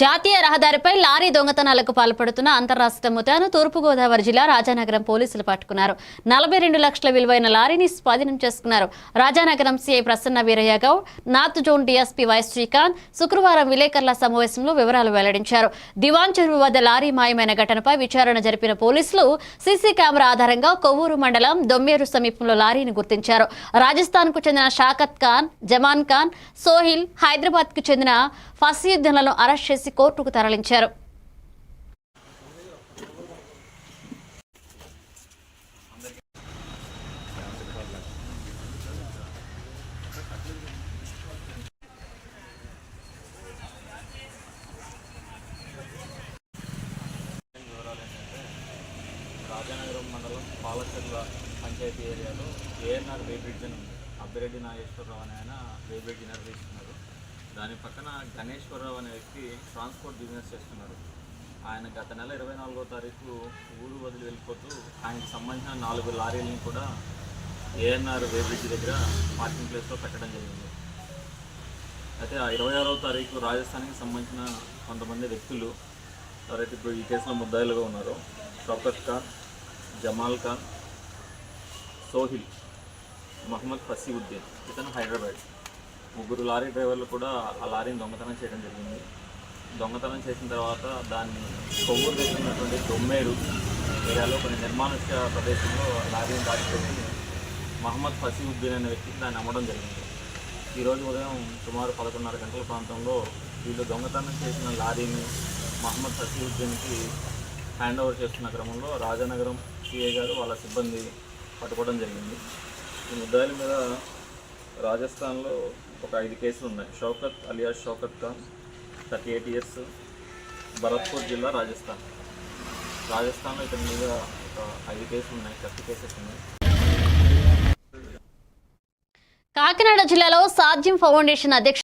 జాతీయ రహదారిపై లారీ దొంగతనాలకు పాల్పడుతున్న అంతర్రాష్ట్ర ముఠాను తూర్పుగోదావరి జిల్లా రాజానగరం పోలీసులు పట్టుకున్నారు. నలభై రెండు లక్షల విలువైన లారీని స్వాధీనం చేసుకున్నారు. Rajanagaram CI Prasanna Veeraiah Goud north zone DSP Y Srikanth శుక్రవారం విలేకరుల సమావేశంలో వివరాలు వెల్లడించారు. దివాన్ చెరువు వద్ద లారీ మాయమైన ఘటనపై విచారణ జరిపిన పోలీసులు సీసీ కెమెరా ఆధారంగా కొవ్వూరు మండలం దొమ్మేరు సమీపంలో లారీని గుర్తించారు. రాజస్థాన్కు చెందిన షాకత్ ఖాన్ జమాన్ ఖాన్ సోహిల్ హైదరాబాద్కు చెందిన ఫసీయుద్దీన్లను అరెస్ట్ చేసి కోర్టుకు తరలించారు. రాజానగరం మండలం పాలచర్ల పంచాయతీ ఏరియాలో ఏఎన్ఆర్ వేబ్రిడ్జ్ అని ఉంది అబ్బిరెడ్డి నాగేశ్వరరావు అని ఆయన వేబ్రిడ్జ్ నిర్వహిస్తున్నారు దాని పక్కన గణేశ్వరరావు అనే వ్యక్తి ట్రాన్స్పోర్ట్ బిజినెస్ చేస్తున్నారు. ఆయన గత నెల ఇరవై నాలుగో తారీఖు ఊరు వదిలి వెళ్ళిపోతూ ఆయనకు సంబంధించిన నాలుగు లారీలను కూడా ఏఎన్ఆర్ వేబ్రిడ్జ్ దగ్గర పార్కింగ్ ప్లేస్లో పెట్టడం జరిగింది. అయితే ఆ ఇరవై ఆరవ తారీఖు రాజస్థాన్కి సంబంధించిన కొంతమంది వ్యక్తులు ఎవరైతే ఇప్పుడు ఈ కేసులో ముద్దాయిలుగా ఉన్నారో షౌకత్ ఖాన్ జమాల్ ఖాన్ సోహిల్ మహమ్మద్ ఫసీవుద్దీన్ ఇతను హైదరాబాద్. ముగ్గురు లారీ డ్రైవర్లు కూడా ఆ లారీని దొంగతనం చేయడం జరిగింది. దొంగతనం చేసిన తర్వాత దాన్ని కొవ్వూరు దగ్గర దొమ్మేరు ఏరియాలో కొన్ని నిర్మానుష్య ప్రదేశంలో ఆ లారీని దాటిపెట్టి మహమ్మద్ ఫసీవుద్దీన్ అనే వ్యక్తికి దాన్ని అమ్మడం జరిగింది. ఈరోజు ఉదయం సుమారు పదకొండున్నర గంటల ప్రాంతంలో వీళ్ళు దొంగతనం చేసిన లారీని మహమ్మద్ ససీవుద్దీన్కి హ్యాండ్ ఓవర్ చేస్తున్న క్రమంలో రాజానగరం సిఐ గారు వాళ్ళ సిబ్బంది పట్టుకోవడం జరిగింది. ఈ ముద్దాయిల మీద రాజస్థాన్లో ఒక ఐదు కేసులు ఉన్నాయి. Shaukat alias Shaukat Khan thirty eight years Bharatpur జిల్లా రాజస్థాన్. రాజస్థాన్లో ఇతని మీద ఒక ఐదు కేసులు ఉన్నాయి. థర్టీ కేసెస్ ఉన్నాయి. కాకినాడ జిల్లాలో సాధ్యం ఫౌండేషన్ అధ్యక్ష